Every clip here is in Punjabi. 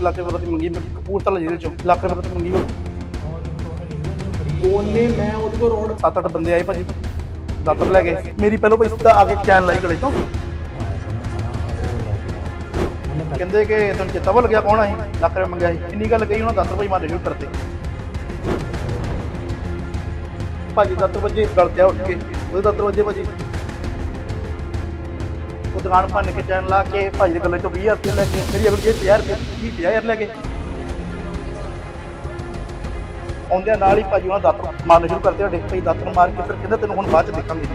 1 ਲੱਖ ਰੁਪਏ ਦੀ ਮੰਗੀ ਮੈਂ ਕਪੂਰਥਲਾ ਜੇਲ੍ਹ ਚੋਂ ਲੱਖ ਰੁਪਏ ਦੀ ਮੰਗੀ ਉਹਨੇ ਮੈਂ ਉਹਦੇ ਕੋਲ ਰੋਡ ਸੱਤ ਅੱਠ ਬੰਦੇ ਆਏ ਭਾਜੀ ਦਾਤਰ ਲੈ ਗਏ। ਮੇਰੀ ਪਹਿਲੋਂ ਭਾਈ ਸਿੱਧਾ ਆ ਕੇ ਚੈਨ ਲਾਈ ਗਲੇ ਤੋਂ ਕਹਿੰਦੇ ਕਿ ਤੁਹਾਨੂੰ ਚੇਤਾ ਭੁੱਲ ਗਿਆ ਕੌਣ ਆ ਸੀ ਲੱਖ ਰੁਪਏ ਮੰਗਿਆ ਸੀ। ਇੰਨੀ ਗੱਲ ਕਹੀ ਉਹਨਾਂ ਦਾਤਰ ਭਾਈ ਮਾਰੇ ਸ਼ੁਰੂ ਕਰਤੇ ਭਾਜੀ ਦਾਤਰ ਵੱਜੇ ਗਲ ਤੇ ਉੱਠ ਕੇ। ਉਹਦੇ ਦਾਤਰ ਵੱਜੇ ਭਾਜੀ। ਦੁਕਾਨ ਭੰਨ ਕੇ ਚੈਨ ਲਾ ਕੇ ਭਾਜੀ ਦੇ ਗੱਲੇ ਚੋਂ 20000 ਰੁਪਏ ਲੈ ਕੇ, ਮੇਰੀ ਅਗਰ 50 ਰੁਪਏ 20 50000 ਲੈ ਕੇ। ਆਉਂਦਿਆਂ ਨਾਲ ਹੀ ਭਾਜੀ ਉਹਨਾਂ ਦਾਤਰ ਮਾਰਨੇ ਸ਼ੁਰੂ ਕਰਦੇ ਸਾਡੇ ਭਾਈ ਦਾਤਰ ਮਾਰ ਕੇ, ਫਿਰ ਕਹਿੰਦੇ ਤੈਨੂੰ ਹੁਣ ਬਾਅਦ ਚ ਦੇਖਾਂਗੇ।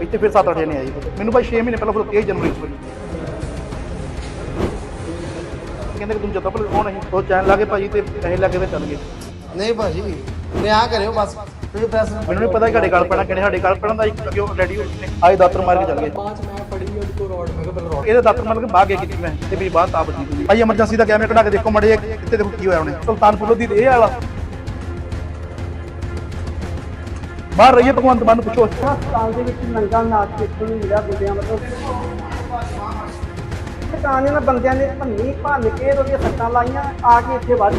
ਇੱਥੇ ਫਿਰ 7-8 ਜਣੇ ਆਏ। ਮੈਨੂੰ ਭਾਈ 6 ਮਹੀਨੇ ਪਹਿਲਾਂ ਫਿਰ 23 ਜਨਵਰੀ ਚ। ਕਹਿੰਦੇ ਕਿ ਤੁਮ ਜਦ ਤੱਕ ਕੌਣ ਹੈ ਉਹ ਚੈਨ ਲਾ ਕੇ ਭਾਜੀ ਤੇ ਪੈਸੇ ਲਾ ਕੇ ਤੇ ਚੱਲ ਗਏ। ਨਹੀਂ ਭਾਜੀ ਨਿਆਂ ਕਰਿਓ ਬਸ। ਮੈਨੂੰ ਨਹੀਂ ਪਤਾ ਕਿ ਸਾਡੇ ਗੱਲ ਪੈਣਾ ਕਿਹੜੇ ਸਾਡੇ ਗੱਲ ਪੈਣਾ ਦਾ ਇੱਕ ਕਿਉਂ ਰੈਡੀ ਹੋ ਨੇ। ਆਏ ਦਾਤਰ ਮਾਰ ਕੇ ਚੱਲ ਗਏ। ਬਾਅਦ ਚ ਮੈਂ ਫੜੀ ਉਹਦੇ ਕੋਲ ਰੋਡ ਮੈਂ ਕਿਹਾ ਪਹਿਲਾਂ ਰੋਡ ਇਹਦੇ ਦਾਤਰ ਮਾਰ ਕੇ ਬਾਗ ਗਿਆ ਕੀਤੀ ਮੈਂ ਤੇ ਮੇਰੀ ਬਾਤ ਆਪ ਜੀ ਭਾਈ ਐਮਰਜੈਂਸੀ ਦਾ ਕੈਮਰਾ ਕਢਾ ਕੇ ਦੇਖੋ ਮੜੇ ਕਿੱਥੇ ਦੇਖੋ ਕੀ ਹੋਇਆ ਉਹਨੇ। ਸੁਲਤਾਨਪੁਰ ਦੀ ਇਹ ਵਾਲਾ। ਬਾਹਰ ਰਹੀਏ ਭਗਵੰਤ ਮਾਨ ਨੂੰ ਪੁੱਛੋ। ਹਸਪਤਾਲ ਦੇ ਵਿੱਚ ਨੰਗਾ ਨਾਚ ਦੇਖਣ ਨੂੰ ਮਿਲਿਆ ਗੁੱਡਿਆਂ ਮਤਲਬ ਦੁਕਾਨ ਇਹਨਾਂ ਬੰਦਿਆਂ ਨੇ ਭੰਨੀ ਭੰਨ ਕੇ ਉਹਦੀਆਂ ਸੱਟਾਂ ਲਾਈਆਂ ਆ ਕੇ ਇੱਥੇ ਵੱਢ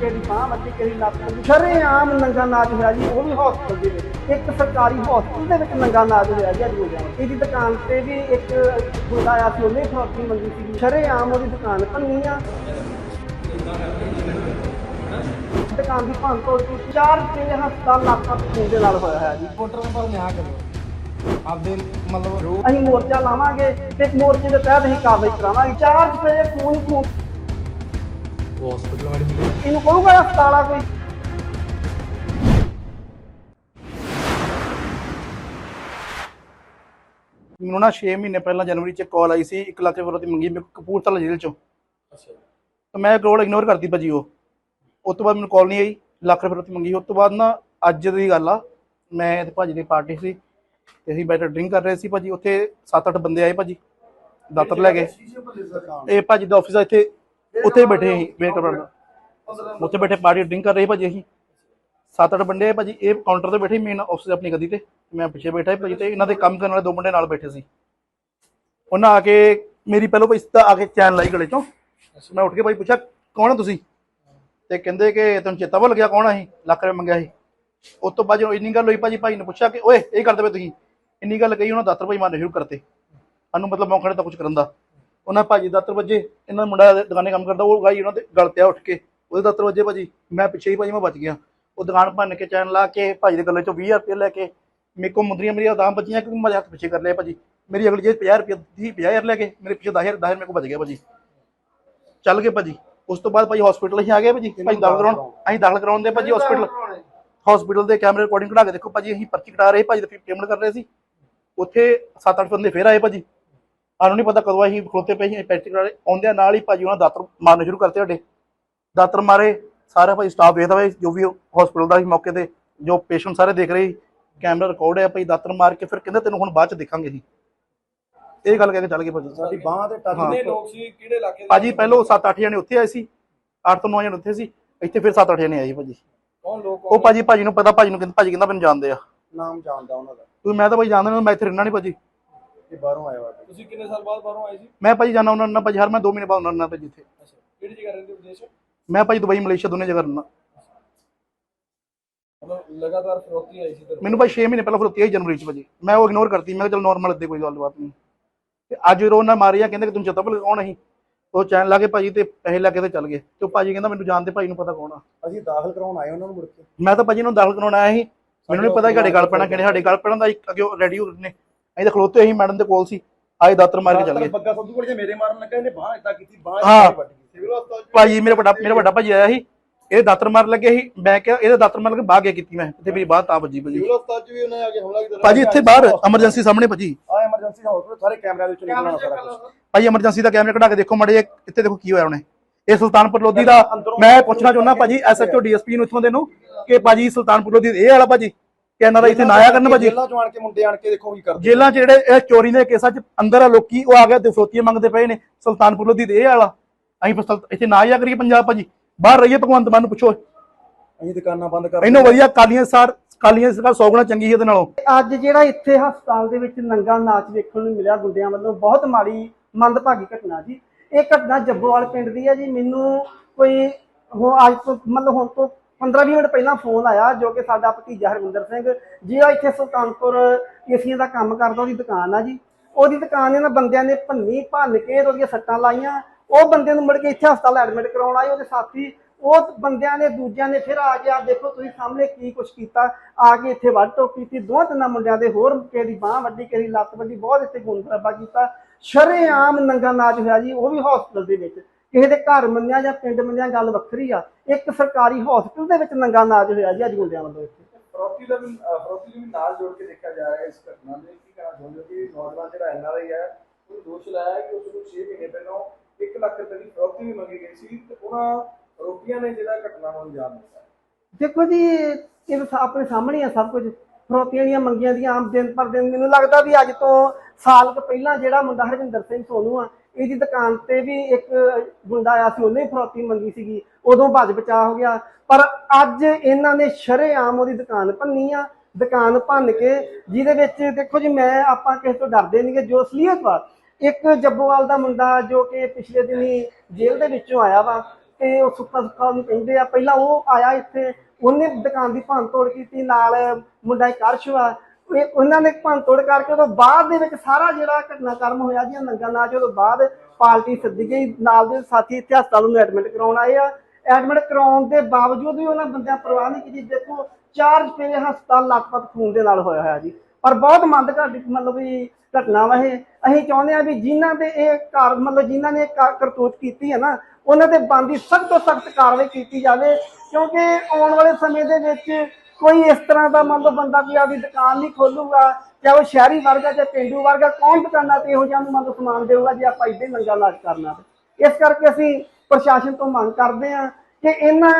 ਦੋ ਕਿਹੜੀ ਬਾਹ ਵੱਜੀ ਕਿਹੜੀ ਲੱਤ ਵੱਜੀ ਸ਼ਰੇਆਮ ਨੰਗਾ ਨਾਚ ਹੋਇਆ ਜੀ ਉਹ ਵੀ ਹਸਪਤਾਲ ਦੇ ਵਿੱਚ। ਇੱਕ ਸਰਕਾਰੀ ਹਸਪਤਾਲ ਦੇ ਵਿੱਚ ਨੰਗਾ ਨਾਚ ਹੋਇਆ ਜੀ ਅੱਜ ਹੋ ਗਿਆ। ਇਹਦੀ ਦੁਕਾਨ ਤੇ ਵੀ ਇੱਕ ਮੁੰਡਾ ਆਇਆ ਸੀ ਉਹਨੇ ਫਰੋਤੀ ਮੰਗੀ ਸੀ ਸ਼ਰੇਆਮ ਉਹਦੀ ਦੁਕਾਨ ਭੰਨੀ ਆ। ਦੁਕਾਨ ਦੀ ਭੰਨ ਤੋੜ ਕੀਤੀ। ਚਾਰ ਤੇ ਹਸਪਤਾਲ ਲਾਖਾਂ ਖੂਨ ਦੇ ਨਾਲ ਹੋਇਆ ਹੈ ਜੀ। ਰਿਪੋਰਟਰ ਨੇ ਪਰ ਨਿਆਂ ਕਰਿਓ ਆਪਦੇ ਮਤਲਬ ਅਸੀਂ ਮੋਰਚਾ ਲਾਵਾਂਗੇ ਤੇ ਮੋਰਚੇ ਦੇ ਤਹਿਤ ਅਸੀਂ ਕਾਰਵਾਈ ਕਰਾਵਾਂਗੇ। ਚਾਰ ਤੇ ਖੂਨ ਹੀ ਖੂਨ ਹਸਪੀਟਲ ਵਾਲੀ ਮਿਲੇ ਇਹਨੂੰ ਕਹੂਗਾ ਹਸਪਤਾਲ ਆ ਕੋਈ ਮੈਨੂੰ ਨਾ 6 ਮਹੀਨੇ ਪਹਿਲਾਂ ਜਨਵਰੀ ਚ ਕਾਲ ਆਈ ਸੀ 1 ਲੱਖ ਰੁਪਏ ਦੀ ਮੰਗੀ ਮੈਂ ਕਪੂਰਥਲਾ ਜੇਲ੍ਹ ਚੋਂ। ਅੱਛਾ। ਤਾਂ ਮੈਂ ਕੋਲ ਇਗਨੋਰ ਕਰਤੀ ਭਾਜੀ ਉਹ। ਉਸ ਤੋਂ ਬਾਅਦ ਮੈਨੂੰ ਕਾਲ ਨਹੀਂ ਆਈ ਲੱਖ ਰੁਪਏ ਦੀ ਮੰਗੀ। ਉਸ ਤੋਂ ਬਾਅਦ ਨਾ ਅੱਜ ਦੀ ਗੱਲ ਆ ਮੈਂ ਤੇ ਭਾਜੀ ਦੀ ਪਾਰਟੀ ਸੀ ਤੇ ਅਸੀਂ ਬੈਠੇ ਡਰਿੰਕ ਕਰ ਰਹੇ ਸੀ ਭਾਜੀ। ਉੱਥੇ 7-8 ਬੰਦੇ ਆਏ ਭਾਜੀ ਦਾਤਰ ਲੈ ਗਏ। ਇਹ ਭਾਜੀ ਦਾ ਆਫਿਸ ਆ ਇੱਥੇ ਉੱਥੇ ਹੀ ਬੈਠੇ ਸੀ ਵੇਟ ਕਰਨ। ਉੱਥੇ ਬੈਠੇ ਪਾਰਟੀ ਡਰਿੰਕ ਕਰ ਰਹੇ ਭਾਜੀ ਅਸੀਂ। 7-8 ਬੰਦੇ ਭਾਜੀ, ਇਹ ਕਾਊਂਟਰ ਤੇ ਬੈਠੇ ਮੇਨ ਆਫਿਸ ਆਪਣੀ ਗੱਦੀ ਤੇ। ਮੈਂ ਪਿੱਛੇ ਬੈਠਾ ਭਾਜੀ ਤੇ, ਇਹਨਾਂ ਦੇ ਕੰਮ ਕਰਨ ਵਾਲੇ ਦੋ ਮੁੰਡੇ ਨਾਲ ਬੈਠੇ ਸੀ। ਉਹਨਾਂ ਆ ਕੇ, ਮੇਰੀ ਪਹਿਲੋਂ ਭਾਈ ਸਿੱਧਾ ਆ ਕੇ ਚੈਨ ਲਾਈ ਗਲੇ ਚੋਂ। ਮੈਂ ਉੱਠ ਕੇ ਭਾਈ ਪੁੱਛਿਆ, ਕੌਣ ਆ ਤੁਸੀਂ? ਤੇ ਕਹਿੰਦੇ ਕਿ, ਤੈਨੂੰ ਚੇਤਾ ਭੁੱਲ ਗਿਆ ਕੌਣ ਆ ਸੀ ਲੱਖ ਰੁਪਏ ਮੰਗਿਆ ਸੀ। ਉਸ ਤੋਂ ਬਾਅਦ ਜਦੋਂ ਇੰਨੀ ਗੱਲ ਹੋਈ ਭਾਜੀ, ਭਾਈ ਨੇ ਪੁੱਛਿਆ ਕਿ, ਓਏ, ਇਹ ਕਰਦੇ ਪਏ ਤੁਸੀਂ? ਇੰਨੀ ਗੱਲ ਕਹੀ, ਉਹਨਾਂ ਦਾਤਰ ਰੁਪਏ ਮਾਰਨੇ ਸ਼ੁਰੂ ਕਰਤੇ। ਸਾਨੂੰ ਮਤਲਬ ਮੌਕਾ ਨਹੀਂ ਤਾਂ ਕੁਝ ਕਰਨ ਦਾ। ਉਹਨਾਂ ਭਾਜੀ ਦਾਤਰ ਵੱਜੇ ਇਹਨਾਂ ਦਾ ਮੁੰਡਾ ਦੁਕਾਨੇ ਕੰਮ ਕਰਦਾ ਉਹ ਗਾਈ ਉਹਨਾਂ ਦੇ ਗਲ ਪਿਆ ਉੱਠ ਕੇ ਉਹਦੇ ਦਾਤਰ ਵੱਜੇ ਭਾਜੀ। ਮੈਂ ਪਿੱਛੇ ਹੀ ਭਾਜੀ ਮੈਂ ਬਚ ਗਿਆ। ਉਹ ਦੁਕਾਨ ਭੰਨ ਕੇ ਚੈਨ ਲਾ ਕੇ ਭਾਜੀ ਦੇ ਗੱਲੇ ਚੋਂ 20000 ਰੁਪਏ ਲੈ ਕੇ ਮੇਰੇ ਕੋਲ ਮੁੰਦਰੀਆਂ ਮੇਰੀਆਂ ਦਾਮ ਬਚੀਆਂ ਕਿ ਮੈਂ ਹੱਥ ਪਿੱਛੇ ਕਰ ਲਿਆ ਭਾਜੀ। ਮੇਰੀ ਅਗਲੀ ਜੇਬ 50 ਰੁਪਏ 30 50000 ਲੈ ਕੇ ਮੇਰੇ ਪਿੱਛੇ 10000 10000 ਮੇਰੇ ਕੋਲ ਬਚ ਗਿਆ ਭਾਜੀ। ਚੱਲ ਗਏ ਭਾਜੀ। ਉਸ ਤੋਂ ਬਾਅਦ ਭਾਜੀ ਹਸਪੀਟਲ ਹੀ ਆ ਗਏ ਭਾਜੀ। ਭਾਜੀ ਦਾਖਲ ਕਰਾਉਣ ਅਸੀਂ ਦਾਖਲ ਕਰਾਉਣ ਦੇ ਭਾਜੀ ਹਸਪੀਟਲ ਹਸਪੀਟਲ ਦੇ ਕੈਮਰੇ ਰਿਕਾਰਡਿੰਗ ਕਢਾ ਕੇ ਦੇਖੋ ਭਾਜੀ ਅਸੀਂ ਪਰਚੀ ਕਟਾ ਰਹੇ ਭਾਜੀ ਦੀ ਪੇਮੈਂਟ ਕਰ ਰਹੇ ਸੀ। ਉੱਥੇ 7-8 ਬੰਦੇ ਫੇਰ ਆਏ ਭਾਜੀ। ਸਾਨੂੰ ਨਹੀਂ ਪਤਾ ਕਦੋਂ ਅਸੀਂ ਖਲੋਤੇ ਪਏ ਸੀ ਕਟਾ ਰਹੇ ਆਉਂਦਿਆਂ ਨਾਲ ਹੀ ਭਾਜੀ ਉਹਨਾਂ ਦਾਤਰ ਮਾਰਨੇ ਸ਼ੁਰੂ ਕਰਤੇ ਸਾਡੇ। ਦਾਤਰ ਮਾਰੇ ਸਾਰਾ ਭਾਈ ਸਟਾਫ ਵੇਖਦਾ ਵੇ ਜੋ ਵੀ ਹਸਪੀਟਲ ਦਾ ਸੀ ਮੌਕੇ ਤੇ ਜੋ ਪੇਸ਼ੈਂਟ ਸਾਰੇ ਦੇਖ ਰਹੇ ਸੀ। ਕੈਮਰਾ ਰਿਕਾਰਡ ਹੈ ਭਾਈ ਦਾਤਰ ਮਾਰ ਕੇ ਫਿਰ ਕਹਿੰਦੇ ਤੈਨੂੰ ਹੁਣ ਬਾਅਦ ਚ ਦੇਖਾਂਗੇ ਜੀ ਇਹ ਗੱਲ ਕਹਿ ਕੇ ਚੱਲ ਗਏ ਭਾਜੀ। ਸਾਡੀ ਬਾਹ ਤੇ ਟੱਚ। ਕਿੰਨੇ ਲੋਕ ਸੀ ਕਿਹੜੇ ਇਲਾਕੇ ਦੇ ਭਾਜੀ ਪਹਿਲੋਂ 7-8 ਜਣੇ ਉੱਥੇ ਆਏ ਸੀ 8 ਤੋਂ 9 ਜਣੇ ਉੱਥੇ ਸੀ ਇੱਥੇ ਫਿਰ 7-8 ਜਣੇ ਆਏ ਜੀ ਭਾਜੀ। ਕੌਣ ਲੋਕ ਉਹ ਭਾਜੀ ਭਾਜੀ ਨੂੰ ਪਤਾ ਭਾਜੀ ਨੂੰ ਕਹਿੰਦਾ ਭਾਜੀ ਕਹਿੰਦਾ ਮੈਨੂੰ ਜਾਣਦੇ ਆ। ਨਾਮ ਜਾਣਦਾ ਉਹਨਾਂ ਦਾ। ਤੂੰ ਮੈਂ ਤਾਂ ਭਾਈ ਜਾਣਦਾ ਨਹੀਂ ਮੈਂ ਇੱਥੇ ਰਹਿਣਾ ਨਹੀਂ ਭਾਜੀ। ਇਹ ਬਾਹਰੋਂ ਆਇਆ ਵਾ। ਤੁਸੀਂ ਕਿੰਨੇ ਸਾਲ ਬਾਅਦ ਬਾਹਰੋਂ ਆਏ ਸੀ? ਮੈਂ ਭਾਜੀ ਜਾਣਾ ਉਹਨਾਂ ਨਾਲ ਭਾਜੀ ਹਰ ਮੈਂ 2 ਮਹੀਨੇ ਬਾਅਦ ਉਹਨਾਂ ਨਾਲ ਭਾਜੀ ਇੱਥੇ। ਅੱਛਾ ਕਿਹੜੀ ਜਗ੍ਹਾ ਰਹਿੰਦੇ ਹੋ ਵਿਦੇਸ਼? ਮੈਂ ਭਾਜੀ ਦੁਬਈ ਮਲੇਸ਼ੀਆ ਦੋਨੇ ਜਗ੍ਹਾ ਰਹਿਣਾ ਮਤਲਬ ਲਗਾਤਾਰ ਫਰੋਤੀ ਆਈ ਸੀ ਤੇ ਮੈਨੂੰ ਭਾਈ 6 ਮਹੀਨੇ ਪਹਿਲਾਂ ਫਿਰ 23 ਜਨਵਰੀ ਚ ਭਾਜੀ। ਮੈਂ ਉਹ ਇਗਨੋਰ ਕਰਤੀ ਮੈਂ ਕਿਹਾ ਚਲ ਨਾਰਮਲ ਇੱਦੇ ਕੋਈ ਗੱਲਬਾਤ ਨਹੀਂ। ਤੇ ਅੱਜ ਰੋ ਨਾ ਮਾਰਿਆ ਕਹਿੰਦੇ ਕਿ ਭੁੱਲ ਗਏ ਕੌਣ ਅਸੀਂ? ਉਹ ਚੈਨ ਲਾ ਕੇ ਭਾਜੀ ਤੇ ਪੈਸੇ ਲਾ ਕੇ ਤੇ ਚੱਲ ਗਏ। ਤੇ ਉਹ ਭਾਜੀ ਕਹਿੰਦਾ ਮੈਨੂੰ ਜਾਣਦੇ ਭਾਈ ਨੂੰ ਪਤਾ ਕੌਣ ਆ। ਅਸੀਂ ਦਾਖਲ ਕਰਾਉਣ ਆਏ ਉਹਨਾਂ ਨੂੰ ਮੁੜ ਕੇ। ਮੈਂ ਤਾਂ ਭਾਜੀ ਨੂੰ ਦਾਖਲ ਕਰਾਉਣ ਆਇਆ ਸੀ। ਮੈਨੂੰ ਨਹੀਂ ਪਤਾ ਕਿ ਸਾਡੇ ਗੱਲ ਪੈਣਾ ਕਿਹੜੇ ਸਾਡੇ ਗੱਲ ਪੈਣਾ ਦਾ ਇੱਕ ਅੱਗੇ ਰੈਡੀ ਹੋ ਨੇ। ਅਸੀਂ ਤਾਂ ਖਲੋਤੇ ਸੀ ਮੈਡਮ ਦੇ ਕੋਲ ਸੀ। ਆਏ ਦਾਤਰ ਮਾਰ ਕੇ ਚੱਲ ਗਏ। ਬੱਗਾ ਸੰਧੂ ਕੋਲ ਜੇ ਮੇਰੇ ਮਾਰਨ ਲੱਗਾ ਇਹਨੇ ਬਾਹ ਇਦਾਂ ਕੀਤੀ ਬਾਹ ਹਾਂ। ਵੱਟ ਗਈ। ਸਿਵਲ ਹਸਪਤਾਲ ਭਾਜੀ ਮੇਰੇ ਵੱਡਾ ਮੇਰਾ ਵੱਡਾ ਭਾਜੀ ਆਇਆ ਸੀ। ਇਹ ਦਾਤਰ ਮਾਰ ਲੱਗੇ ਸੀ। ਮੈਂ ਕਿਹਾ ਇਹਦੇ ਦਾਤਰ ਮਾਰ ਕੇ ਬਾਹ ਕੇ ਕੀਤੀ ਮੈਂ। ਤੇ ਮੇਰੀ ਬਾਹ ਤਾਂ ਵੱਜੀ ਭਾਜੀ। ਸਿਵਲ ਹਸਪਤਾਲ ਚ ਵੀ ਉਹਨਾਂ ਆ ਕੇ ਹਮਲਾ ਕੀਤਾ। ਭਾਜੀ ਇੱਥੇ ਬਾਹਰ ਐਮਰਜੈਂਸੀ ਸਾਹਮਣੇ ਭਾਜੀ। ਆ ਐਮਰਜੈਂਸੀ ਹਸਪਤਾਲ ਸਾਰੇ ਕੈਮਰਿਆਂ ਦੇ ਵਿੱਚ ਨਿਕਲਣਾ ਸਾਰਾ ਭਾਈ ਐਮਰਜੈਂਸੀ ਦਾ ਕੈਮਰਾ ਕਢਾ ਕੇ ਦੇਖੋ ਮੜੇ ਇੱਥੇ ਦੇਖੋ ਕੀ ਹੋਇਆ ਉਹਨੇ। ਇਹ ਸੁਲਤਾਨਪੁਰ ਲੋਧੀ ਦਾ ਮੈਂ ਪੁੱਛਣਾ ਚਾਹੁੰਦਾ ਭਾਜੀ ਐਸਐਚਓ ਡੀਐਸਪੀ ਨੂੰ ਇੱਥੋਂ ਦੇ ਨੂੰ ਕਿ ਭਾਜੀ ਸੁਲਤਾਨਪੁਰ ਲੋਧੀ ਇਹ ਵਾਲਾ ਭਾਜੀ। ਕਿ ਇਹਨਾਂ ਦਾ ਇੱਥੇ ਨਾ ਆਇਆ ਕਰਨ ਭਾਜੀ? ਜੇਲਾਂ ਚ ਆਣ ਕੇ ਮੁੰਡੇ ਆਣ ਕੇ ਦੇਖੋ ਕੀ ਕਰਦੇ ਜੇਲਾਂ 'ਚ ਜਿਹੜੇ ਇਹ ਚੋਰੀ ਦੇ ਕੇਸਾਂ 'ਚ ਅੰਦਰ ਆ ਲੋਕੀ ਉਹ ਆ ਗਿਆ ਤੇ ਫਰੋਤੀਆਂ ਮੰਗਦੇ ਪਏ ਨੇ। ਸੁਲਤਾਨਪੁਰ ਲੋਧੀ ਦੇ ਇਹ ਵਾਲਾ। ਅਸੀਂ ਸੁਲਤ- ਇੱਥੇ ਨਾ ਆਇਆ ਕਰੀਏ ਪੰਜਾਬ ਭਾਜੀ। ਬਾਹਰ ਰਹੀਏ ਭਗਵੰਤ ਮਾਨ ਨੂੰ ਪੁੱਛੋ। ਅਸੀਂ ਦੁਕਾਨਾਂ ਬੰਦ ਕਰ ਇਹਨੂੰ ਵਧੀਆ ਕਾਲੀਆਂ ਸਾਰ ਕਾਲੀਆਂ ਸਰਕਾਰ 100 ਗੁਣਾ ਚੰਗੀ ਸੀ ਇਹਦੇ ਨਾਲੋਂ। ਅੱਜ ਜਿਹੜਾ ਇੱਥੇ ਹਸਪਤਾਲ ਦੇ ਵਿੱਚ ਨੰਗਾ ਨਾਚ ਵੇਖਣ ਨੂੰ ਮਿਲਿਆ ਗੁੰਡਿਆਂ ਵੱਲੋਂ ਬਹੁਤ ਮਾੜੀ ਮੰਦਭਾਗੀ ਘਟਨਾ ਜੀ। ਇਹ ਘਟਨਾ ਜੱਬੋਵਾਲ ਪਿੰਡ ਦੀ ਹੈ ਜੀ। ਮੈਨੂੰ ਕੋਈ ਹੁਣ ਅੱਜ ਤੋਂ ਮਤਲਬ ਹੁਣ ਤੋਂ 15-20 ਮਿੰਟ ਪਹਿਲਾਂ ਫੋਨ ਆਇਆ ਜੋ ਕਿ ਸਾਡਾ ਭਤੀਜਾ ਹਰਵਿੰਦਰ ਸਿੰਘ ਜੀ ਜਿਹੜਾ ਇੱਥੇ ਸੁਲਤਾਨਪੁਰ ਏਸੀਆਂ ਦਾ ਕੰਮ ਕਰਦਾ, ਉਹਦੀ ਦੁਕਾਨ ਆ ਜੀ। ਉਹਦੀ ਦੁਕਾਨ ਇਹਨਾਂ ਬੰਦਿਆਂ ਨੇ ਭੰਨੀ, ਭੰਨ ਕੇ ਉਹਦੀਆਂ ਸੱਟਾਂ ਲਾਈਆਂ। ਉਹ ਬੰਦੇ ਨੂੰ ਮੁੜ ਕੇ ਇੱਥੇ ਹਸਪਤਾਲ ਐਡਮਿਟ ਕਰਾਉਣ ਆਏ ਉਹਦੇ ਸਾਥੀ। ਉਹ ਬੰਦਿਆਂ ਨੇ, ਦੂਜਿਆਂ ਨੇ ਫਿਰ ਆ ਕੇ ਆ ਦੇਖੋ ਤੁਸੀਂ ਸਾਹਮਣੇ ਕੀ ਕੁਛ ਕੀਤਾ। ਆ ਕੇ ਇੱਥੇ ਵੱਢ ਟੋਕ ਕੀਤੀ ਦੋ ਤਿੰਨਾਂ ਮੁੰਡਿਆਂ ਦੇ ਹੋਰ ਕਿਸੇ ਦੀ ਬਾਹ ਵੱਢੀ, ਕਿਸੇ ਦੀ ਲੱਤ ਵੱਢੀ, ਬਹੁਤ ਇੱਥੇ ਗੁੰਦਰਾਬਾ ਕੀਤਾ। ਸ਼ਰੇਆਮ ਨੰਗਾ ਨਾਚ ਹੋਇਆ ਜੀ, ਉਹ ਵੀ ਹਸਪਤਾਲ ਦੇ ਵਿੱਚ। ਕਿਸੇ ਦੇ ਘਰ ਮੰਨਿਆ ਜਾਂ ਪਿੰਡ ਮੰਨਿਆ ਗੱਲ ਵੱਖਰੀ ਆ। ਇੱਕ ਸਰਕਾਰੀ ਹਸਪਤਾਲ ਦੇ ਵਿੱਚ ਨੰਗਾ ਨਾਚ ਹੋਇਆ ਜੀ ਅੱਜ ਗੁੰਡਿਆਂ ਵੱਲੋਂ ਇੱਥੇ। ਫਰੋਤੀ ਦਾ ਵੀ ਫਰੋਤੀ ਨੂੰ ਵੀ ਨਾਲ ਜੋੜ ਕੇ ਦੇਖਿਆ ਜਾ ਰਿਹਾ ਹੈ ਇਸ ਘਟਨਾ ਦੇ। ਕੀ ਕਹਿਣਾ ਚਾਹੁੰਦੇ ਕਿ ਨੌਜਵਾਨ ਜਿਹੜਾ ਐਨਆਰਆਈ ਹੈ ਉਹ ਦੋਸ਼ ਲਾਇਆ ਕਿ ਉਸ ਨੂੰ 6 ਮਹੀਨੇ ਪਹਿਲਾਂ 1 ਲੱਖ ਰੁਪਏ ਦੀ ਫਰੋਤੀ ਵੀ ਮੰਗੀ ਗਈ ਸੀ ਤੇ ਉਹਨਾਂ ਰੋਪੀਆਂ ਨੇ ਜਿਹੜਾ ਘਟਨਾ ਨੂੰ ਅੰਜਾਮ ਦਿੱਤਾ। ਦੇਖੋ ਜੀ ਇਹ ਆਪਣੇ ਸਾਹਮਣੇ ਆ ਸਭ ਕੁਝ। ਫਰੋਤੀਆਂ ਦੀਆਂ ਮੰਗੀਆਂ ਦੀਆਂ ਆਮ ਦਿਨ ਪਰ ਦਿਨ ਮੈਨੂੰ ਲੱਗਦਾ ਵੀ ਅੱਜ ਤੋਂ ਸਾਲ ਕੁ ਪਹਿਲਾਂ ਜਿਹੜਾ ਮੁੰਡਾ ਹਰਵਿੰਦਰ ਸਿੰਘ ਸੋਨੂ ਆ ਇਹਦੀ ਦੁਕਾਨ ਤੇ ਵੀ ਇੱਕ ਗੁੰਡਾ ਆਇਆ ਸੀ, ਉਹਨੇ ਫਰੋਤੀ ਮੰਗੀ ਸੀਗੀ। ਉਦੋਂ ਭੱਜ ਬਚਾ ਹੋ ਗਿਆ। ਪਰ ਅੱਜ ਇਹਨਾਂ ਨੇ ਸ਼ਰੇਆਮ ਉਹਦੀ ਦੁਕਾਨ ਭੰਨੀ ਆ। ਦੁਕਾਨ ਭੰਨ ਕੇ ਜਿਹਦੇ ਵਿੱਚ, ਦੇਖੋ ਜੀ, ਮੈਂ, ਆਪਾਂ ਕਿਸੇ ਤੋਂ ਡਰਦੇ ਨਹੀਂ ਕਿ ਜੋ ਅਸਲੀਅਤ ਵਾ। ਇੱਕ ਜੱਬੋਵਾਲ ਦਾ ਮੁੰਡਾ ਜੋ ਕਿ ਪਿਛਲੇ ਦਿਨੀ ਜੇਲ੍ਹ ਦੇ ਵਿੱਚੋਂ ਆਇਆ ਵਾ ਤੇ ਉਹ ਸੁੱਕਾ ਸੁੱਕਾ ਉਹਨੂੰ ਕਹਿੰਦੇ ਆ। ਪਹਿਲਾਂ ਉਹ ਆਇਆ ਇੱਥੇ, ਉਹਨੇ ਦੁਕਾਨ ਦੀ ਭੰਨ ਤੋੜ ਕੀਤੀ। ਨਾਲ ਮੁੰਡਾ ਇੱਕ ਅਰਸ਼ ਵਾ ਇਹ ਉਹਨਾਂ ਨੇ ਭੰਨ ਤੋੜ ਕਰਕੇ ਉਦੋਂ ਬਾਅਦ ਦੇ ਵਿੱਚ ਸਾਰਾ ਜਿਹੜਾ ਘਟਨਾਕ੍ਰਮ ਹੋਇਆ ਜੀ ਨੰਗਾ ਨਾਚ ਉਦੋਂ ਬਾਅਦ ਪਾਰਟੀ ਸੱਦੀ ਗਈ। ਨਾਲ ਦੇ ਸਾਥੀ ਇੱਥੇ ਹਸਪਤਾਲ ਨੂੰ ਐਡਮਿਟ ਕਰਾਉਣ ਆਏ ਆ। ਐਡਮਿਟ ਕਰਾਉਣ ਦੇ ਬਾਵਜੂਦ ਵੀ ਉਹਨਾਂ ਬੰਦਿਆਂ ਪਰਵਾਹ ਨਹੀਂ ਕੀਤੀ। ਦੇਖੋ, ਚਾਰ ਚਪੇਰੇ ਹਸਪਤਾਲ ਲਖਪਤ ਖੂਨ ਦੇ ਨਾਲ ਹੋਇਆ ਹੋਇਆ ਜੀ। ਪਰ ਬਹੁਤ ਮੰਦ ਘਾਟੀ ਮਤਲਬ ਵੀ ਘਟਨਾ ਵਾ ਇਹ। ਅਸੀਂ ਚਾਹੁੰਦੇ ਆ ਵੀ ਜਿਨ੍ਹਾਂ ਦੇ ਇਹ ਕਾਰ ਮਤਲਬ ਜਿਨ੍ਹਾਂ ਨੇ ਇਹ ਕਾ- ਕਰਤੂਤ ਕੀਤੀ ਹੈ ਨਾ, ਉਹਨਾਂ ਦੇ ਬੰਦੀ ਸਖਤ ਤੋਂ ਸਖਤ ਕਾਰਵਾਈ ਕੀਤੀ ਜਾਵੇ। ਕਿਉਂਕਿ ਆਉਣ ਵਾਲੇ ਸਮੇਂ ਦੇ ਵਿੱਚ ਕੋਈ ਇਸ ਤਰ੍ਹਾਂ ਦਾ ਮੰਨ ਲਓ ਬੰਦਾ ਵੀ ਆਪਦੀ ਦੁਕਾਨ ਨਹੀਂ ਖੋਲੂਗਾ ਚਾਹੇ ਉਹ ਸ਼ਹਿਰੀ ਵਰਗਾ ਜਾਂ ਪਿੰਡੂ ਵਰਗਾ ਕੌਣ ਦੁਕਾਨਾਂ ਤੇ ਇਹੋ ਜਿਹਾ ਨੂੰ ਮੰਨ ਲਓ ਸਮਾਨ ਦੇਊਗਾ ਜੇ ਆਪਾਂ ਇੱਦਾਂ ਹੀ ਨੰਗਾ ਨਾਚ ਕਰਨਾ ਇਸ ਕਰਕੇ ਅਸੀਂ ਪ੍ਰਸ਼ਾਸਨ ਤੋਂ ਮੰਗ ਕਰਦੇ ਹਾਂ ਕਿ ਇਹਨਾਂ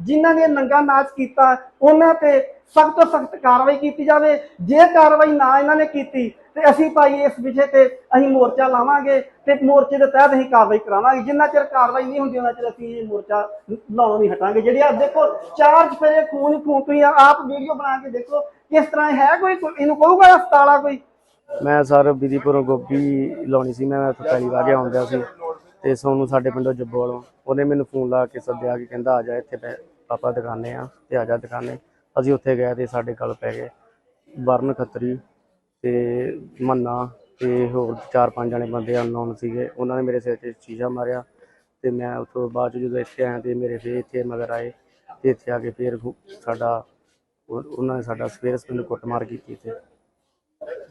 ਜਿਨ੍ਹਾਂ ਨੇ ਨੰਗਾ ਨਾਚ ਕੀਤਾ, ਉਹਨਾਂ ਤੇ ਸਖਤ ਸਖਤ ਕਾਰਵਾਈ ਕੀਤੀ ਜਾਵੇ। ਜੇ ਕਾਰਵਾਈ ਨਾ ਇਹਨਾਂ ਨੇ ਕੀਤੀ, ਤੇ ਅਸੀਂ ਭਾਈ ਇਸ ਵਿਸ਼ੇ ਤੇ ਅਸੀਂ ਮੋਰਚਾ ਲਾਵਾਂਗੇ ਤੇ ਮੋਰਚੇ ਦੇ ਤਹਿਤ ਅਸੀਂ ਕਾਰਵਾਈ ਕਰਾਵਾਂਗੇ। ਜਿੰਨਾ ਚਿਰ ਕਾਰਵਾਈ ਨਹੀਂ ਹੁੰਦੀ, ਉਹਨਾਂ ਚਿਰ ਅਸੀਂ ਇਹ ਮੋਰਚਾ ਲਾਉਣੋਂ ਨਹੀਂ ਹਟਾਂਗੇ। ਜਿਹੜੀ ਆ ਦੇਖੋ, ਚਾਰ ਚਫੇਰੇ ਖੂਨ ਹੀ ਖੂਨ ਆਪ ਵੀਡੀਓ ਬਣਾ ਕੇ ਦੇਖੋ, ਕਿਸ ਤਰ੍ਹਾਂ ਹੈ ਕੋਈ? ਇਹਨੂੰ ਕਹੂਗਾ ਹਸਪਤਾਲ ਆ ਕੋਈ? ਮੈਂ ਸਰ ਬਿਧੀਪੁਰੋਂ ਗੋਭੀ ਲਾਉਣੀ ਸੀ, ਮੈਂ ਉੱਥੇ ਪਹਿਲੀ ਵਾਰ ਆਉਂਦਿਆ ਸੀ ਤੇ ਸੋਨੂੰ ਸਾਡੇ ਪਿੰਡੋਂ ਜੱਬੋ ਵਾਲੋਂ, ਉਹਨੇ ਮੈਨੂੰ ਫੋਨ ਲਾ ਕੇ ਸੱਦਿਆ ਕਿ ਕਹਿੰਦਾ ਆ ਜਾ, ਇੱਥੇ ਪਾਪਾ ਦੁਕਾਨੇ ਆ ਤੇ ਆ ਜਾ ਦੁਕਾਨੇ। ਅਸੀਂ ਉੱਥੇ ਗਏ ਤੇ ਸਾਡੇ ਗੱਲ ਪੈ ਗਏ। ਵਰਨ ਖੱਤਰੀ ਤੇ ਮੰਨਾ ਤੇ ਹੋਰ ਚਾਰ ਪੰਜ ਜਣੇ ਬੰਦੇ ਅਨਨੋਨ ਸੀਗੇ। ਉਹਨਾਂ ਨੇ ਮੇਰੇ ਸਿਰ 'ਤੇ ਸ਼ੀਸ਼ਾ ਮਾਰਿਆ ਤੇ ਮੈਂ ਉੱਥੋਂ ਬਾਅਦ 'ਚ ਜਦੋਂ ਇੱਥੇ ਆਇਆ ਤੇ ਮੇਰੇ ਫੇਰ ਇੱਥੇ ਮਗਰ ਆਏ ਤੇ ਇੱਥੇ ਆ ਕੇ ਫੇਰ ਸਾਡਾ ਉਹ- ਉਹਨਾਂ ਨੇ ਸਾਡਾ ਸਵੇਰ ਸਵੇਰ ਕੁੱਟਮਾਰ ਕੀਤੀ ਤੇ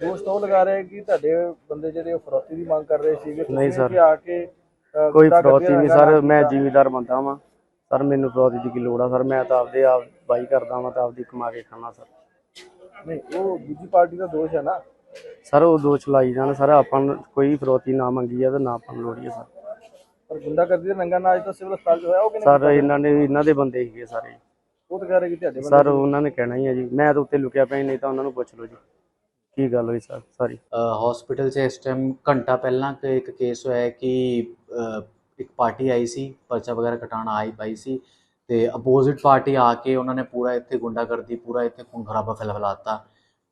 ਦੋਸਤ ਉਹ ਲਗਾ ਰਹੇ ਕਿ ਤੁਹਾਡੇ ਬੰਦੇ ਜਿਹੜੇ ਉਹ ਫਰੋਤੀ ਦੀ ਮੰਗ ਕਰ ਰਹੇ ਸੀਗੇ। ਨਹੀਂ ਸਰ। ਇੱਥੇ ਆ ਕੇ ਕੋਈ ਫਰੋਤੀ ਨਹੀਂ ਸਰ ਮੈਂ ਜ਼ਿਮੀਦਾਰ ਬੰਦਾ ਵਾਂ। ਸਰ ਮੈਨੂੰ ਫਰੋਤੀ ਦੀ ਕੀ ਲੋੜ ਆ ਸਰ ਮੈਂ ਤਾਂ ਆਪਦੇ ਆਪ ਬਾਈ ਕਰਦਾ ਵਾਂ ਤਾਂ ਆਪਦੀ ਕਮਾ ਕੇ ਖਾਣਾ ਸਰ। ਨਹੀਂ ਉਹ ਦੂਜੀ ਪਾਰਟੀ ਦਾ ਦੋਸ਼ ਹੈ ਨਾ? ਸਰ ਉਹ ਦੋਸ਼ ਲਾਈ ਜਾਣ ਸਰ ਆਪਾਂ ਨੂੰ ਕੋਈ ਫਰੋਤੀ ਨਾ ਮੰਗੀ ਆ ਤੇ ਨਾ ਆਪਾਂ ਨੂੰ ਲੋੜੀ ਆ ਸਰ। ਪਰ ਗੁੰਡਾਗਰਦੀ ਦਾ ਨੰਗਾ ਨਾਚ ਤਾਂ ਸਿਵਲ ਹਸਪਤਾਲ 'ਚ ਹੋਇਆ ਉਹ ਕਿਹਨੇ ਸਰ ਇਹਨਾਂ ਨੇ ਇਹਨਾਂ ਦੇ ਬੰਦੇ ਸੀਗੇ ਸਾਰੇ ਉਹ ਤਾਂ ਕਹਿ ਰਹੇ ਕਿ ਤੁਹਾਡੇ ਬੰਦੇ ਸਰ ਉਹਨਾਂ ਨੇ ਕਹਿਣਾ ਹੀ ਆ ਜੀ। ਮੈਂ ਤਾਂ ਉੱਤੇ ਲੁਕਿਆ ਪਿਆ ਨਹੀਂ ਤਾਂ ਉਹਨਾਂ ਨੂੰ ਪੁੱਛ ਲਓ ਜੀ। ਕੀ ਗੱਲ ਹੋਈ ਸਰ? ਸਾਰੀ ਹਸਪੀਟਲ 'ਚ ਇਸ ਟਾਈਮ ਘੰਟਾ ਪਹਿਲਾਂ ਕਿ ਇੱਕ ਕੇਸ ਹੋਇਆ ਕਿ ਪਾਰਟੀ ਆਈ ਸੀ ਪਰਚਾ ਵਗੈਰਾ ਕਟਾਉਣ ਆਈ ਪਾਈ ਸੀ ਤੇ ਅਪੋਜ਼ਿਟ ਪਾਰਟੀ ਆ ਕੇ ਉਹਨਾਂ ਨੇ ਪੂਰਾ ਇੱਥੇ ਗੁੰਡਾਗਰਦੀ ਪੂਰਾ ਇੱਥੇ ਖੂਨ ਖਰਾਬਾ ਫੈਲਾ ਫੈਲਾਤਾ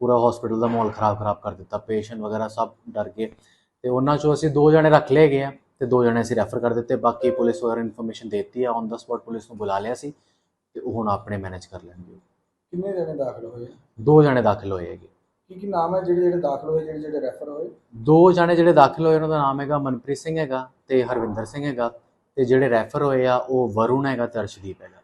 ਪੂਰਾ ਹਸਪੀਟਲ ਦਾ ਮਾਹੌਲ ਖਰਾਬ ਖਰਾਬ ਕਰ ਦਿੱਤਾ ਪੇਸ਼ੈਂਟ ਵਗੈਰਾ ਸਭ ਡਰ ਗਏ ਤੇ ਉਹਨਾਂ ਚੋਂ ਅਸੀਂ ਦੋ ਜਣੇ ਰੱਖ ਲਏ ਗਏ ਆ ਤੇ ਦੋ ਜਣੇ ਅਸੀਂ ਰੈਫਰ ਕਰ ਦਿੱਤੇ ਬਾਕੀ ਪੁਲਿਸ ਵਗੈਰਾ ਇਨਫੋਰਮੇਸ਼ਨ ਦਿੱਤੀ ਆ ਔਨ ਦਾ ਸਪੌਟ ਪੁਲਿਸ ਨੂੰ ਬੁਲਾ ਲਿਆ ਸੀ ਤੇ ਉਹ ਹੁਣ ਆਪਣੇ ਮੈਨੇਜ ਕਰ ਲੈਣਗੇ। ਕਿੰਨੇ ਜਣੇ ਦਾਖਲ ਹੋਏ ਦੋ ਜਣੇ ਦਾਖਲ ਹੋਏ ਹੈਗੇ। ਕੀ ਕੀ ਨਾਮ ਹੈ ਜਿਹੜੇ ਜਿਹੜੇ ਦਾਖਲ ਹੋਏ ਜਿਹੜੇ ਜਿਹੜੇ ਰੈਫਰ ਹੋਏ? ਦੋ ਜਣੇ ਜਿਹੜੇ ਦਾਖਲ ਹੋਏ ਉਹਨਾਂ ਦਾ ਨਾਮ ਹੈਗਾ ਮਨਪ੍ਰੀਤ ਸਿੰਘ ਹੈਗਾ ਤੇ ਹਰਵਿੰਦਰ ਸਿੰਘ ਹੈਗਾ ਤੇ ਜਿਹੜੇ ਰੈਫਰ ਹੋਏ ਆ ਉਹ ਵਰੁਣ ਹੈਗਾ ਤੇ ਅਰਸ਼ਦੀਪ ਹੈਗਾ।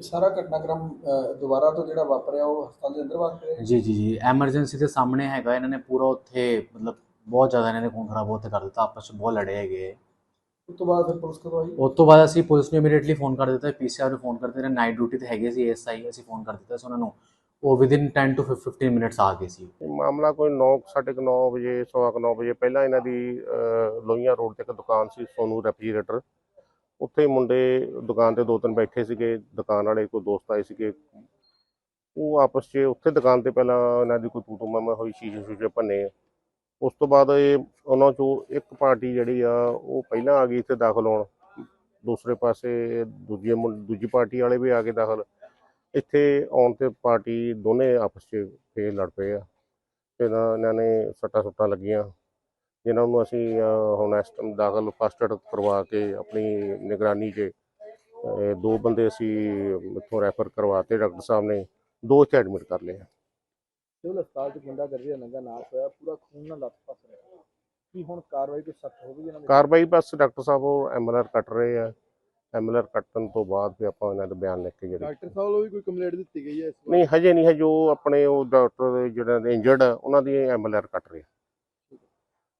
ਇਹ ਸਾਰਾ ਘਟਨਾਕ੍ਰਮ ਅਹ, ਦੁਬਾਰਾ ਤੋਂ ਜਿਹੜਾ ਵਾਪਰਿਆ ਉਹ ਹਸਪਤਾਲ ਦੇ ਅੰਦਰ ਵਾਪਰਿਆ ਜੀ ਜੀ ਜੀ। ਐਮਰਜੈਂਸੀ ਦੇ ਸਾਹਮਣੇ ਹੈਗਾ ਇਹਨਾਂ ਨੇ ਪੂਰਾ ਉੱਥੇ ਮਤਲਬ ਬਹੁਤ ਜ਼ਿਆਦਾ ਇਹਨਾਂ ਨੇ ਖੂਨ ਖਰਾਬ ਉੱਥੇ ਕਰ ਦਿੱਤਾ ਆਪਸ ਵਿੱਚ ਬਹੁਤ ਲੜੇ ਹੈਗੇ। ਉਸ ਤੋਂ ਬਾਅਦ ਫਿਰ ਪੁਲਿਸ ਕਦੋਂ ਆਈ? ਉਸ ਤੋਂ ਬਾਅਦ ਅਸੀਂ ਪੁਲਿਸ ਨੂੰ ਇਮੀਡੀਏਟਲੀ ਫੋਨ ਕਰ ਦਿੱਤਾ ਪੀਸੀਆਰ ਨੂੰ ਫੋਨ ਕਰਦੇ ਰਹੇ ਨਾਈਟ ਡਿਊਟੀ ਤੇ ਹੈਗੇ ਸੀ ਐਸਆਈ ਅਸੀਂ ਫੋਨ ਕਰ ਦਿੱਤਾ ਸੀ ਉਹਨਾਂ ਨੂੰ। ਉਹ ਵਿਦਿਨ 10 ਟੂ 15 ਮਿੰਟਸ ਆ ਗਏ ਸੀ। ਇਹ ਮਾਮਲਾ ਕੋਈ 9 ਸਾਢੇ ਕੁ ਨੌ ਵਜੇ, ਸਵਾ ਕੁ ਨੌ ਵਜੇ, ਪਹਿਲਾਂ ਇਹਨਾਂ ਦੀ ਲੋਹੀਆਂ ਰੋਡ ਤੇ ਇੱਕ ਦੁਕਾਨ ਸੀ, ਸੋਨੂ ਰੈਫਰੀਜਰੇਟਰ। ਉੱਥੇ ਮੁੰਡੇ ਦੁਕਾਨ ਤੇ ਦੋ ਤਿੰਨ ਬੈਠੇ ਸੀਗੇ, ਦੁਕਾਨ ਵਾਲੇ ਕੋਈ ਦੋਸਤ ਆਏ ਸੀਗੇ। ਉਹ ਆਪਸ 'ਚ, ਉੱਥੇ ਦੁਕਾਨ ਤੇ ਪਹਿਲਾਂ ਇਹਨਾਂ ਦੀ ਕੋਈ ਤੂਤੂ ਮਾਮਾ ਹੋਈ, ਸ਼ੀਸ਼ੇ ਸ਼ੂਸ਼ੇ ਭੰਨੇ ਉਸ ਤੋਂ ਬਾਅਦ ਇਹ ਉਹਨਾਂ ਚੋਂ ਇੱਕ ਪਾਰਟੀ ਜਿਹੜੀ ਆ, ਉਹ ਪਹਿਲਾਂ ਆ ਗਈ ਇੱਥੇ ਦਾਖਲ ਹੋਣ। ਦੂਸਰੇ ਪਾਸੇ, ਦੂਜੀ ਦੂਜੀ ਪਾਰਟੀ ਵਾਲੇ ਵੀ ਆ ਕੇ ਦਾਖਲ। ਇੱਥੇ ਆਉਣ ਤੇ ਪਾਰਟੀ ਦੋਨੇ ਆਪਸ 'ਚ ਫੇਰ ਲੜ ਪਏ ਆ। ਤੇ ਇਹਨਾਂ ਨੇ ਸੱਟਾਂ ਸੁੱਟਾਂ ਲੱਗੀਆਂ ਜਿਨ੍ਹਾਂ ਨੂੰ ਅਸੀਂ ਅਹ, ਹੁਣ ਇਸ ਟਾਈਮ ਦਾਖਲ ਫਸਟ ਏਡ ਕਰਵਾ ਕੇ ਆਪਣੀ ਨਿਗਰਾਨੀ 'ਚ ਅਹ, ਦੋ ਬੰਦੇ ਅਸੀਂ ਇੱਥੋਂ ਰੈਫਰ ਕਰਵਾਤੇ ਡਾਕਟਰ ਸਾਹਿਬ ਨੇ ਦੋ ਇੱਥੇ ਐਡਮਿਟ ਕਰ ਲਏ ਆ। ਸਿਵਲ ਹਸਪਤਾਲ ਚ ਗੁੰਡਾ ਗਰਦੀ ਦਾ ਨੰਗਾ ਨਾਚ ਹੋਇਆ ਪੂਰਾ ਖੂਨ ਨਾਲ ਲੱਤ ਪਸ ਰਿਹਾ। ਕੀ ਹੁਣ ਕਾਰਵਾਈ ਕੋਈ ਸਖਤ ਹੋਵੇਗੀ ਇਹਨਾਂ ਦੇ ਕਾਰਵਾਈ ਬਸ ਡਾਕਟਰ ਸਾਹਿਬ ਉਹ ਐਮਐਲਆਰ ਕੱਟ ਰਹੇ ਆ। ਐਮਐਲਆਰ ਕੱਟਣ ਤੋਂ ਬਾਅਦ ਫਿਰ ਆਪਾਂ ਇਹਨਾਂ ਦਾ ਬਿਆਨ ਲਿਖ ਕੇ ਜਿਹੜੇ ਡਾਕਟਰ ਸਾਹਿਬ ਵੱਲੋਂ ਵੀ ਕੋਈ ਕੰਪਲੇਂਟ ਦਿੱਤੀ ਗਈ ਹੈ ਇਸ ਨਹੀਂ ਹਜੇ ਨਹੀਂ ਹੈ ਜੋ ਆਪਣੇ ਉਹ ਡਾਕਟਰ ਜਿਹੜੇ ਇੰਜਰਡ ਉਹਨਾਂ ਦੀ ਐਮਐਲਆਰ ਕੱਟ ਰਹੇ